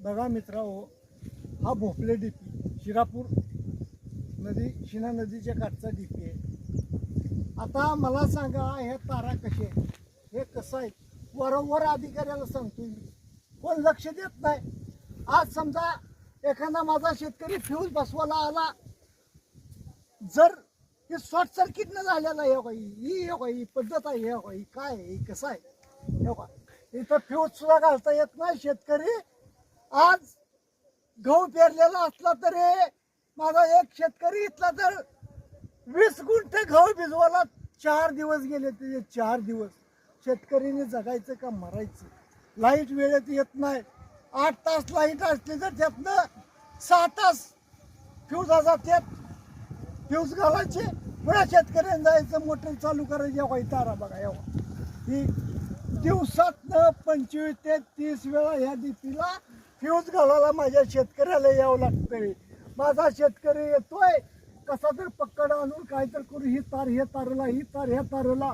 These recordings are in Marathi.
बघा मित्रांनो हा भोपले डी पी शिरापूर नदी शिना नदीच्या काठचा डीपी आहे. आता मला सांगा हे तारा कसे आहे हे कसं आहे वारंवार अधिकाऱ्याला सांगतो मी. कोण लक्ष देत नाही? आज समजा एखादा माझा शेतकरी फ्यूज बसवायला आला जर हे शॉर्ट सर्किटनं झालेलं आहे हो ही ही हो पद्धत आहे हे हो काय आहे कसं आहे? हे बघा इथं फ्यूज सुद्धा घालता येत नाही शेतकरी आज गहू पेरलेला असला तरी माझा एक शेतकरी इथला तर वीस गुंठे गहू भिजवायला चार दिवस गेले ते चार दिवस. शेतकरीने जगायचं का मरायचं? लाइट वेळेत येत नाही. आठ तास लाइट असली तर त्यातनं सहा तास फ्यूज त्यात फ्यूज घालायचे. पुन्हा शेतकऱ्यांनी जायचं मोटर चालू करायची. एव्हा ही तारा बघा एव्हा ही दिवसातनं पंचवीस ते तीस वेळा ह्या डीपीला फ्यूज घालायला माझ्या शेतकऱ्याला यावं लागतंय. माझा शेतकरी येतोय. कसा तर पक्कड आणून काय तर करू ही तार हे तारला ही तार ह्या तारला.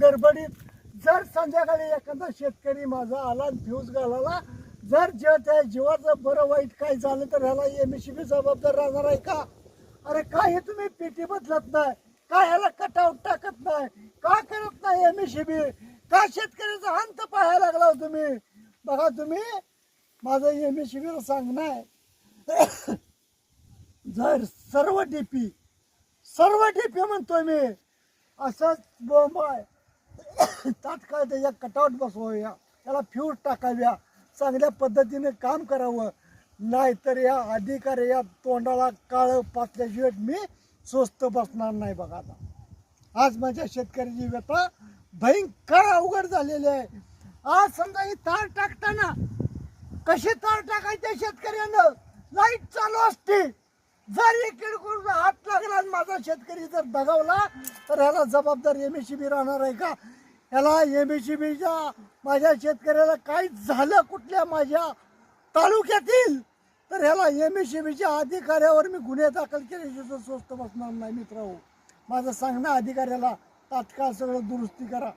गडबडीत जर संध्याकाळी एखादा शेतकरी माझा आला फ्यूज घालायला जर जे त्या जीवाचं बरं वाईट काय झालं तर ह्याला एम एस जबाबदार राहणार आहे का? अरे काय हे तुम्ही पेटी बदलत नाही. काय ह्याला कटआउट टाकत नाही? का करत नाही एम एस का शेतकऱ्याचा अंत पाहायला लागला हो तुम्ही? बघा तुम्ही माझं एम एस सांगणं आहे. जर सर्व डी पी सर्व डी पी म्हणतोय मी असंच बोंब आहे. तात्काळ त्याच्या कटआउट बसवूया त्याला फ्यूज टाकाव्या चांगल्या पद्धतीने काम करावं. नाहीतर या अधिकारी या तोंडाला काळं पाचल्याशिवाय मी स्वस्त बसणार नाही बघा आता. आज माझ्या शेतकऱ्याची व्यथा भयंकर अवघड झालेली आहे. आज समजा ही तार टाकताना कशी तार टाकायच्या शेतकऱ्यानं? लाइट चालू असते. जर इकडे हात लागला आणि माझा शेतकरी जर दगावला तर ह्याला जबाबदार एम एस बी राहणार आहे का? ह्याला एम एस बीच्या माझ्या शेतकऱ्याला काय झालं कुठल्या माझ्या तालुक्यातील? तर ह्याला एम एस बीच्या अधिकाऱ्यावर मी गुन्हे दाखल केल्याशिवाय स्वस्त बसणार नाही मित्र माझं सांगणं अधिकाऱ्याला तात्काळ सगळं दुरुस्ती करा.